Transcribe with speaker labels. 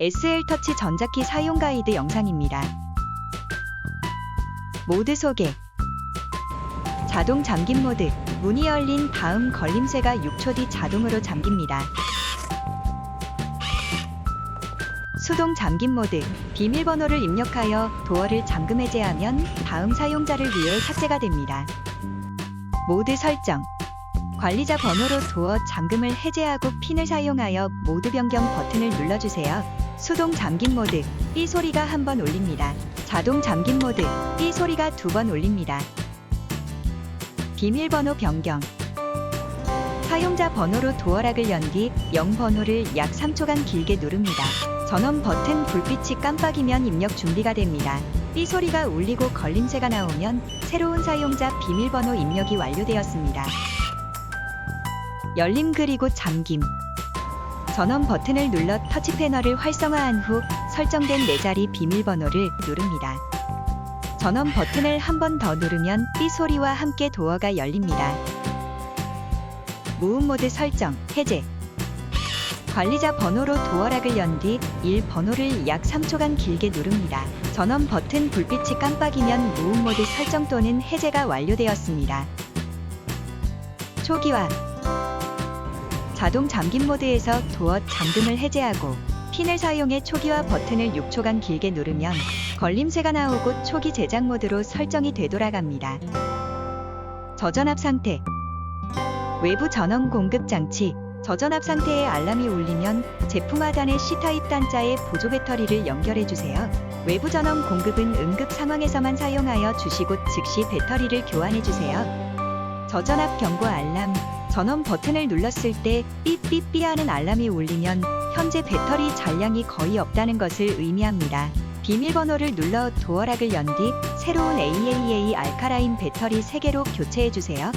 Speaker 1: SL터치 전자키 사용 가이드 영상입니다. 모드 소개 자동 잠김 모드 문이 열린 다음 걸림쇠가 6초 뒤 자동으로 잠깁니다. 수동 잠김 모드 비밀번호를 입력하여 도어를 잠금 해제하면 다음 사용자를 위해 삭제가 됩니다. 모드 설정 관리자 번호로 도어 잠금을 해제하고 핀을 사용하여 모드 변경 버튼을 눌러주세요. 수동 잠김 모드 삐 소리가 한 번 울립니다. 자동 잠김 모드 삐 소리가 두 번 울립니다. 비밀번호 변경 사용자 번호로 도어락을 연뒤 0번호를 약 3초간 길게 누릅니다. 전원 버튼 불빛이 깜빡이면 입력 준비가 됩니다. 삐 소리가 울리고 걸림새가 나오면 새로운 사용자 비밀번호 입력이 완료되었습니다. 열림 그리고 잠김 전원 버튼을 눌러 터치 패널을 활성화한 후 설정된 네 자리 비밀번호를 누릅니다. 전원 버튼을 한 번 더 누르면 삐 소리와 함께 도어가 열립니다. 무음 모드 설정 해제 관리자 번호로 도어락을 연 뒤 1번호를 약 3초간 길게 누릅니다. 전원 버튼 불빛이 깜빡이면 무음 모드 설정 또는 해제가 완료되었습니다. 초기화 자동 잠김 모드에서 도어 잠금을 해제하고 핀을 사용해 초기화 버튼을 6초간 길게 누르면 걸림새가 나오고 초기 제작 모드로 설정이 되돌아갑니다. 저전압 상태 외부 전원 공급 장치 저전압 상태의 알람이 울리면 제품 하단의 C타입 단자에 보조 배터리를 연결해 주세요. 외부 전원 공급은 응급 상황에서만 사용하여 주시고 즉시 배터리를 교환해 주세요. 저전압 경고 알람 전원 버튼을 눌렀을 때 삐삐삐 하는 알람이 울리면 현재 배터리 잔량이 거의 없다는 것을 의미합니다. 비밀번호를 눌러 도어락을 연 뒤 새로운 AAA 알카라인 배터리 3개로 교체해 주세요.